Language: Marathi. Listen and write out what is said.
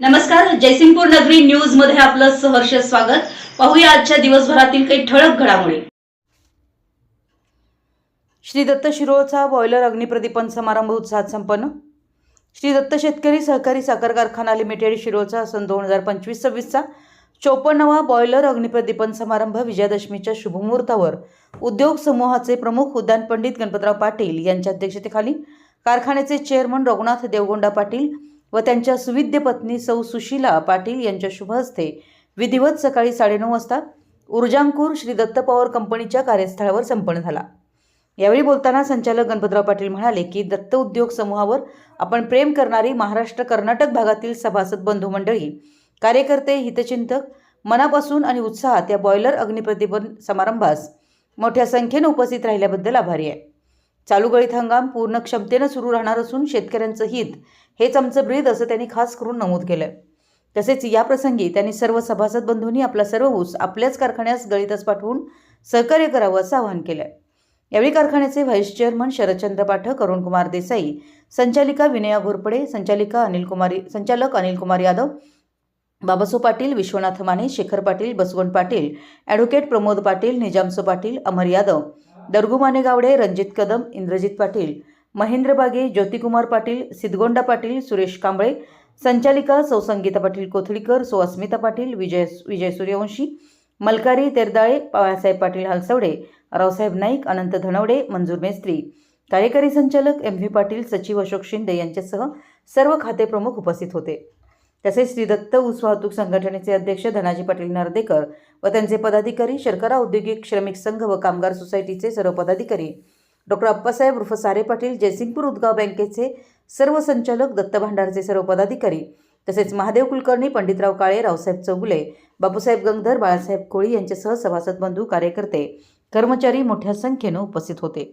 नमस्कार जयसिंगपूर नगरी न्यूजमध्ये आपलं सहर्ष स्वागत. पाहूया आजच्या दिवसभरातील काही ठळक घडामोडी. श्री दत्त शिरोळचा बॉयलर अग्निप्रदीपन समारंभ उत्साहात संपन्न. श्री दत्त शेतकरी सहकारी साखर कारखाना लिमिटेड शिरोळचा सन दोन हजार पंचवीस सव्वीसचा चोपन्नवा बॉयलर अग्निप्रदीपन समारंभ विजयादशमीच्या शुभमुहूर्तावर. उद्योग समूहाचे प्रमुख उद्यान पंडित गणपतराव पाटील यांच्या अध्यक्षतेखाली कारखान्याचे चेअरमन रघुनाथ देवगोंडा पाटील व त्यांच्या सुविद्य पत्नी सौ सुशीला पाटील यांच्या शुभ हस्ते विधिवत सकाळी साडेनऊ वाजता ऊर्जांकूर श्री दत्त पॉवर कंपनीच्या कार्यस्थळावर संपन्न झाला. यावेळी बोलताना संचालक गणपतराव पाटील म्हणाले की दत्त उद्योग समूहावर आपण प्रेम करणारी महाराष्ट्र कर्नाटक भागातील सभासद बंधू मंडळी कार्यकर्ते हितचिंतक मनापासून आणि उत्साहात या बॉयलर अग्निप्रतिबंध समारंभास मोठ्या संख्येने उपस्थित राहिल्याबद्दल आभारी आहे. चालू गळीत हंगाम पूर्ण क्षमतेनं सुरू राहणार असून शेतकऱ्यांचं हित हेच आमचं ब्रीद असं त्यांनी खास करून नमूद केलं तसेच या प्रसंगी त्यांनी सर्व सभासद बंधूंनी आपला सर्व ऊस आपल्याच कारखान्यास गळीतच पाठवून सहकार्य करावं असं आवाहन केलं यावेळी कारखान्याचे व्हाईस चेअरमन शरदचंद्र पाठक अरुणकुमार देसाई संचालिका विनया घोरपडे संचालिका अनिल कुमारी संचालक अनिल कुमार यादव बाबासो पाटील विश्वनाथ माने शेखर पाटील बसवंत पाटील ॲडव्होकेट प्रमोद पाटील निजामसो पाटील अमर यादव दर्गुमाने गावडे रणजित कदम इंद्रजित पाटील महेंद्र बागे ज्योतिकुमार पाटील सिद्धगोंडा पाटील सुरेश कांबळे संचालिका सौसंगीता पाटील कोथळीकर सुवास्मिता अस्मिता पाटील विजय विजय सूर्यवंशी मलकारी तेरदाळे बाळासाहेब पाटील हलसवडे रावसाहेब नाईक अनंत धनवडे मंजूर मेस्त्री. कार्यकारी संचालक एम व्ही पाटील सचिव अशोक शिंदे यांच्यासह सर्व खाते प्रमुख उपस्थित होते. तसेच श्री दत्त ऊस वाहतूक संघटनेचे अध्यक्ष धनाजी पाटील नर्देकर व त्यांचे पदाधिकारी शर्करा औद्योगिक श्रमिक संघ व कामगार सोसायटीचे सर्व पदाधिकारी. डॉक्टर अप्पासाहेब उर्फ सारे पाटील जयसिंगपूर उदगाव बँकेचे सर्व संचालक दत्त भांडारचे सर्व पदाधिकारी. तसेच महादेव कुलकर्णी पंडितराव काळे रावसाहेब चौगुले बापूसाहेब गंगधर बाळासाहेब कोळी यांच्यासह सभासद बंधू कार्यकर्ते कर्मचारी मोठ्या संख्येनं उपस्थित होते.